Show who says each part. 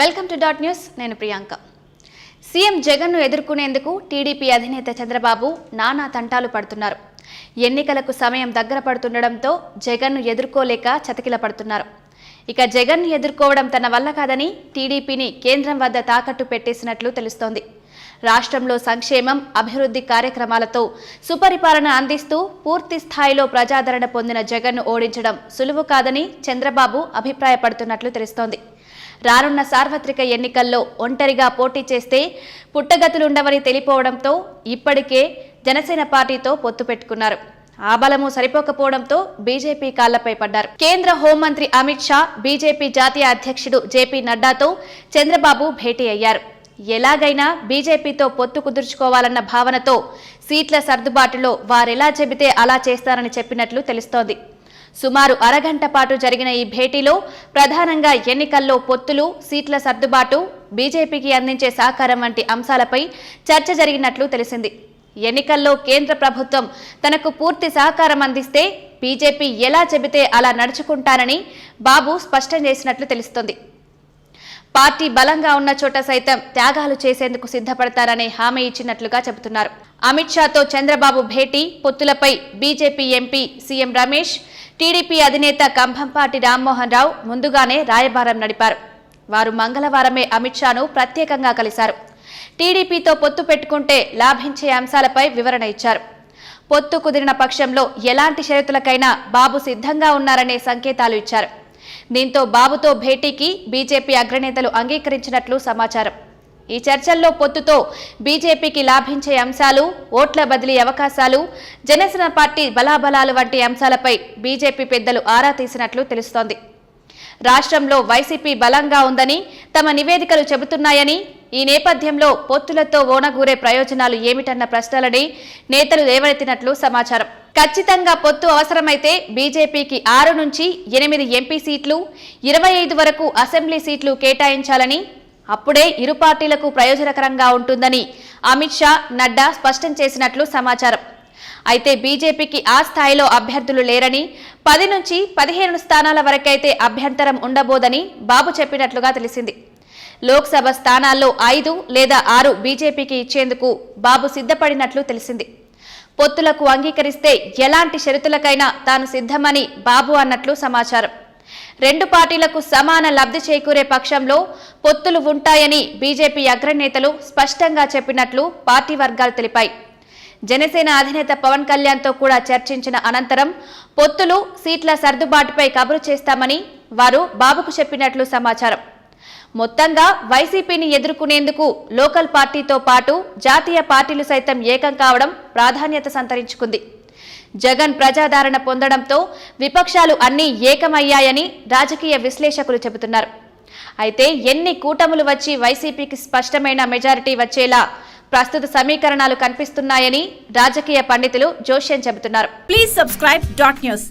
Speaker 1: Welcome to dot news నేను Priyanka. CM జగన్ను ఎదుర్కొనేందుకు టీడీపీ అధినేత చంద్రబాబు నానా తంటాలు పడుతున్నారు. ఎన్నికలకు సమయం దగ్గర పడుతుండడంతో జగన్ను ఎదుర్కోలేక చతికిల పడుతున్నారు. ఇక జగన్ను ఎదుర్కోవడం తన వల్ల కాదని టీడీపీని కేంద్రం వద్ద తాకట్టు పెట్టేసినట్లు తెలుస్తోంది. రాష్ట్రంలో సంక్షేమం అభివృద్ధి కార్యక్రమాలతో సుపరిపాలన అందిస్తూ పూర్తి స్థాయిలో ప్రజాదరణ పొందిన జగన్ను ఓడించడం సులువు కాదని చంద్రబాబు అభిప్రాయపడుతున్నట్లు తెలుస్తోంది. రానున్న సార్వత్రిక ఎన్నికల్లో ఒంటరిగా పోటీ చేస్తే పుట్టగతులుండవని తెలిపోవడంతో ఇప్పటికే జనసేన పార్టీతో పొత్తు పెట్టుకున్నారు. ఆ బలము సరిపోకపోవడంతో బీజేపీ కాళ్ళపై పడ్డారు. కేంద్ర హోంమంత్రి అమిత్ షా బీజేపీ జాతీయ అధ్యక్షుడు జేపీ నడ్డాతో చంద్రబాబు భేటీ అయ్యారు. ఎలాగైనా బీజేపీతో పొత్తు కుదుర్చుకోవాలన్న భావనతో సీట్ల సర్దుబాటులో వారెలా చెబితే అలా చేస్తారని చెప్పినట్లు తెలుస్తోంది. సుమారు అరగంట పాటు జరిగిన ఈ భేటీలో ప్రధానంగా ఎన్నికల్లో పొత్తులు సీట్ల సర్దుబాటు బీజేపీకి అందించే సహకారం వంటి అంశాలపై చర్చ జరిగినట్లు తెలిసింది. ఎన్నికల్లో కేంద్ర ప్రభుత్వం తనకు పూర్తి సహకారం అందిస్తే బీజేపీ ఎలా చెబితే అలా నడుచుకుంటానని బాబు స్పష్టం చేసినట్లు తెలుస్తోంది. పార్టీ బలంగా ఉన్న చోట సైతం త్యాగాలు చేసేందుకు సిద్ధపడతారనే హామీ ఇచ్చినట్లుగా చెబుతున్నారు. అమిత్ షాతో చంద్రబాబు భేటీ పొత్తులపై BJP MP CM Ramesh TDP అధినేత కంభంపాటి రామ్మోహన్ రావు ముందుగానే రాయబారం నడిపారు. వారు మంగళవారమే అమిత్ షాను ప్రత్యేకంగా కలిశారు. టీడీపీతో పొత్తు పెట్టుకుంటే లాభించే అంశాలపై వివరణ ఇచ్చారు. పొత్తు కుదిరిన పక్షంలో ఎలాంటి షరతులకైనా బాబు సిద్ధంగా ఉన్నారనే సంకేతాలు ఇచ్చారు. దీంతో బాబుతో భేటీకి బీజేపీ అగ్రనేతలు అంగీకరించినట్లు సమాచారం. ఈ చర్చల్లో పొత్తుతో బీజేపీకి లాభించే అంశాలు ఓట్ల బదిలీ అవకాశాలు జనసేన పార్టీ బలాబలాలు వంటి అంశాలపై బీజేపీ పెద్దలు ఆరా తీసినట్లు తెలుస్తోంది. రాష్ట్రంలో వైసీపీ బలంగా ఉందని తమ నివేదికలు చెబుతున్నాయని ఈ నేపథ్యంలో పొత్తులతో ఓనగూరే ప్రయోజనాలు ఏమిటన్న ప్రశ్నలని నేతలు లేవనెత్తినట్లు సమాచారం. ఖచ్చితంగా పొత్తు అవసరమైతే బీజేపీకి ఆరు నుంచి ఎనిమిది ఎంపీ సీట్లు ఇరవై ఐదు వరకు అసెంబ్లీ సీట్లు కేటాయించాలని అప్పుడే ఇరు పార్టీలకు ప్రయోజనకరంగా ఉంటుందని అమిత్ షా నడ్డా స్పష్టం చేసినట్లు సమాచారం. అయితే బీజేపీకి ఆ స్థాయిలో అభ్యర్థులు లేరని పది నుంచి పదిహేను స్థానాల వరకైతే అభ్యంతరం ఉండబోదని బాబు చెప్పినట్లుగా తెలిసింది. లోక్సభ స్థానాల్లో ఐదు లేదా ఆరు బీజేపీకి ఇచ్చేందుకు బాబు సిద్ధపడినట్లు తెలిసింది. పొత్తులకు అంగీకరిస్తే ఎలాంటి షరతులకైనా తాను సిద్ధమని బాబు అన్నట్లు సమాచారం. రెండు పార్టీలకు సమాన లబ్ధి చేకూరే పక్షంలో పొత్తులు ఉంటాయని బీజేపీ అగ్రనేతలు స్పష్టంగా చెప్పినట్లు పార్టీ వర్గాలు తెలిపాయి. జనసేన అధినేత పవన్ కళ్యాణ్తో కూడా చర్చించిన అనంతరం పొత్తులు సీట్ల సర్దుబాటుపై కబురు చేస్తామని వారు బాబుకు చెప్పినట్లు సమాచారం. మొత్తంగా వైసీపీని ఎదుర్కొనేందుకు లోకల్ పార్టీతో పాటు జాతీయ పార్టీలు సైతం ఏకం కావడం ప్రాధాన్యత సంతరించుకుంది. జగన్ ప్రజాదరణ పొందడంతో విపక్షాలు అన్నీ ఏకమయ్యాయని రాజకీయ విశ్లేషకులు చెబుతున్నారు. అయితే ఎన్ని కూటములు వచ్చి వైసీపీకి స్పష్టమైన మెజారిటీ వచ్చేలా ప్రస్తుత సమీకరణాలు కనిపిస్తున్నాయని రాజకీయ పండితులు జోష్యం చెబుతున్నారు.
Speaker 2: Please subscribe dot news